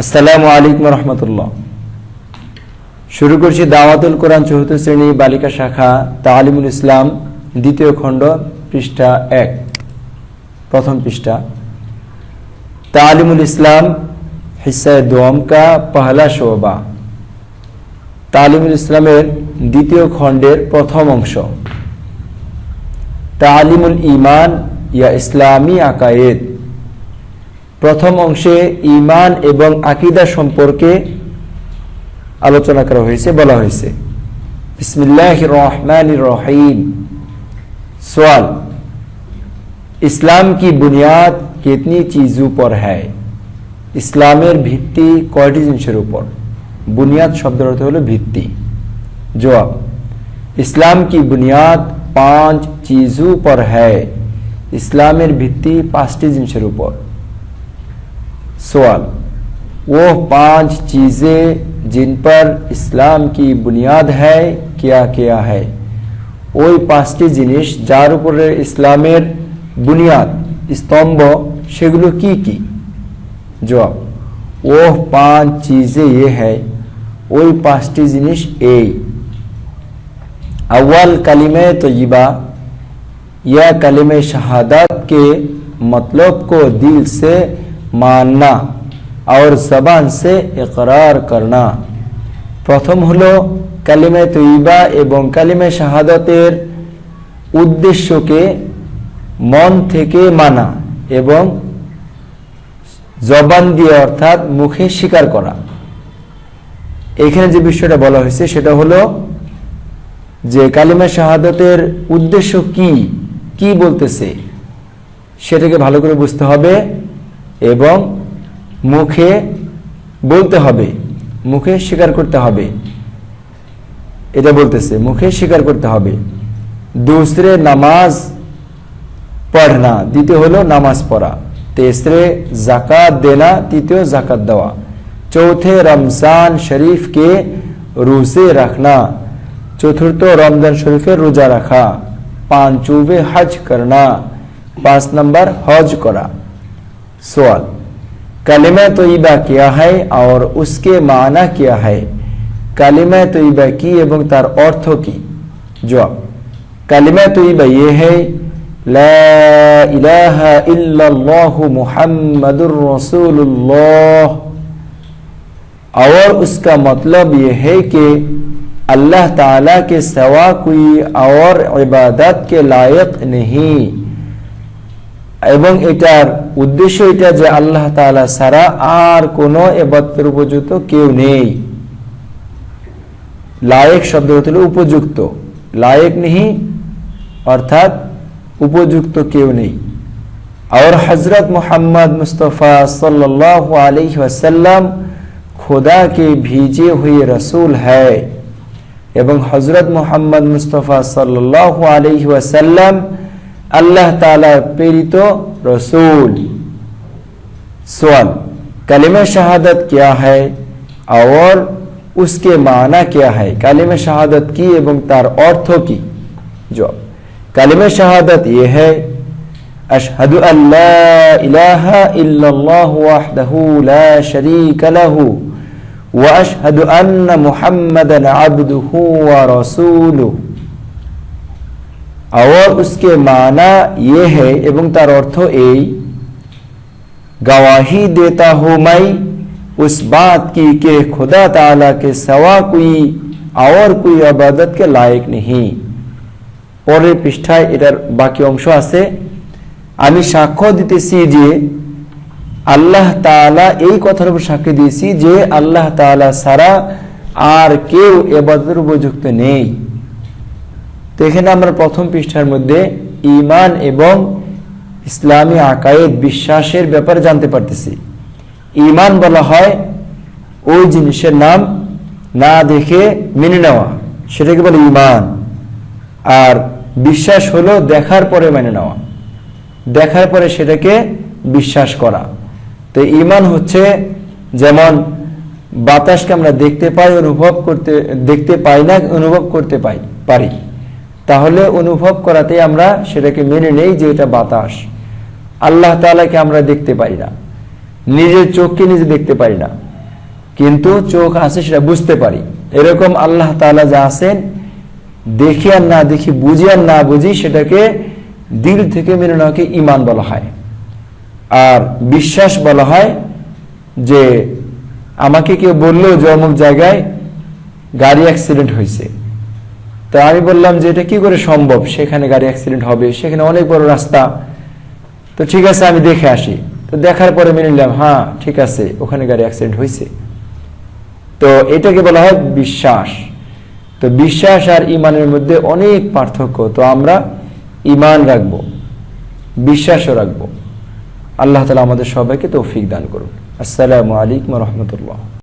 আসসালামু আলাইকুম রহমতুল্লাহ। শুরু করছি দাওয়াতুল কোরআন চতুর্থ শ্রেণি বালিকা শাখা তালিমুল ইসলাম, দ্বিতীয় খণ্ড, পৃষ্ঠা এক, প্রথম পৃষ্ঠা। তালিমুল ইসলাম, হিসায় দোম কা পহলা শোভা তালিমুল ইসলামের দ্বিতীয় খণ্ডের প্রথম অংশ। তালিমুল ইমান ইয়া ইসলামী আকায়েদ। প্রথম অংশে ইমান এবং আকিদা সম্পর্কে আলোচনা করা হয়েছে, বলা হয়েছে। রহমান ইসলাম কি বুনিয়াদ, কেতনি চিজ উপর হ্যায়? ইসলামের ভিত্তি কয়টি জিনিসের উপর? বুনিয়াদ শব্দের অর্থ হলো ভিত্তি। জবাব, ইসলাম কি বুনিয়াদ, পাঁচ চিজ উপর হ্যায়? ইসলামের ভিত্তি পাঁচটি জিনিসের উপর। सवाल वो पांच चीजें जिन पर इस्लाम की बुनियाद है क्या क्या है ওই পাঁচটি জিনিস যার উপরে ইসলামের বুনিয়াদ স্তম্ভ সেগুলো কি কি জবাব ও পাঁচ চিজে ইয়ে है ওই পাঁচটি জিনিস এই अव्वल कलिमे तय्यबा यह कलिमे शहादत के मतलब को दिल से মাননা। और জবান সে ইকরার করনা। প্রথম হলো কালিমে তৈবা এবং কালিমে শাহাদতের উদ্দেশ্যকে মন থেকে মানা এবং জবান দিয়ে অর্থাৎ মুখে স্বীকার করা। এখানে যে বিষয়টা বলা হয়েছে সেটা হলো যে কালিমা শাহাদতের উদ্দেশ্য কি? কি বলতেছে? সেটাকে ভালো করে বুঝতে হবে। এবং মুখে বলতে হবে, মুখে স্বীকার করতে হবে। এটা বলতেছে, মুখে স্বীকার করতে হবে। দুসরে নামাজ পড়না, দ্বিতীয় হলো নামাজ পড়া। তেসরে জাকাত দেনা, তৃতীয় জাকাত দেওয়া। চৌথে রমজান শরীফকে রোজে রাখনা। চতুর্থ রমজান শরীফের রোজা রাখা। পাঁচুবে হজ করনা। পাঁচ নম্বর হজ করা। सवाल। कलमा तयबा क्या है और उसके माना क्या है। কালিমা की एवं तार তার की। जवाब। कलिमा কালিমা তৈবা ये है, ला इलाहा इल्लल्लाह मुहम्मदुर रसूलुल्लाह। और उसका मतलब यह है कि अल्लाह ताला के सवा कोई और इबादत के लायक नहीं। এবং এটার উদ্দেশ্য এটা যে আল্লাহ তাআলা ছাড়া আর কোনো এবাদতের উপযুক্ত কেউ নেই লায়েক শব্দ হলো উপযুক্ত লায়েক নেই অর্থাৎ উপযুক্ত কেউ নেই और हजरत मोहम्मद मुस्तफ़ा सल्लल्लाहु अलैहि वसल्लम खुदा के भेजे हुए रसूल है এবং হজরত মোহাম্মদ মুস্তফা সাল্লাল্লাহু আলাইহি ওয়াসাল্লাম अल्लाह ताला প্রেরিত रसूल सवाल कलिम शहादत क्या है और उसके माना क्या है कलिम शहादत की एवं तार अर्थों की जो कलिम शहादत ये है अशहद शरीक लहू व अशहद अन्न मुहम्मद अब्दू व रसूलू और उसके माना ये है এবং তার অর্থ এই गवाही देता हूं मैं उस बात की कि खुदा ताला के सवा कोई और कोई আবাদত के लायक नहीं পরের পৃষ্ঠায় এটার বাকি অংশ আছে আমি সাক্ষ্য দিতেছি যে আল্লাহ তাআলা এই কথার উপর সাক্ষী দিয়েছি যে আল্লাহ তাআলা ছাড়া আর কেউ এবাদতের উপযুক্ত নেই তো এখানে আমরা প্রথম পৃষ্ঠার মধ্যে ইমান এবং ইসলামী আকায়েদ, বিশ্বাসের ব্যাপারে জানতে পারতেছি। ইমান বলা হয় ওই জিনিসের নাম না দেখে মেনে নেওয়া। সেটাকে বলে ইমান আর বিশ্বাস হলো দেখার পরে মেনে নেওয়া। দেখার পরে সেটাকে বিশ্বাস করা। তো ইমান হচ্ছে যেমন বাতাসকে আমরা দেখতে পাই, অনুভব করতে, দেখতে পাই না, অনুভব করতে পাই, পারি। তাহলে অনুভব করাতে আমরা সেটাকে মেনে নেই যে এটা বাতাস। আল্লাহ তালাকে আমরা দেখতে পাই না। নিজের চোখকে নিজে দেখতে পারি না। কিন্তু চোখ আছে সেটা বুঝতে পারি। এরকম আল্লাহ তাআলা যা আছেন, দেখি আর না দেখি, বুঝি আর না বুঝি সেটাকে দিল থেকে মেনে নেওয়াকে ইমান বলা হয়। আর বিশ্বাস বলা হয় যে আমাকে কেউ বলল যে অমুক জায়গায় গাড়ি অ্যাক্সিডেন্ট হয়েছে। তো আমি বললাম যে এটা কি করে সম্ভব? সেখানে গাড়ি অ্যাক্সিডেন্ট হবে, সেখানে অনেক বড় রাস্তা। তো ঠিক আছে, আমি দেখে আসি। তো দেখার পরে মেনে নিলাম হ্যাঁ ঠিক আছে, ওখানে গাড়ি অ্যাক্সিডেন্ট হয়েছে। তো এটাকে বলা হয় বিশ্বাস। তো বিশ্বাস আর ইমানের মধ্যে অনেক পার্থক্য। তো আমরা ইমান রাখব, বিশ্বাসও রাখব। আল্লাহ তালা আমাদের সবাইকে তৌফিক দান করুন। আসসালামু আলাইকুম রহমতুল্লাহ।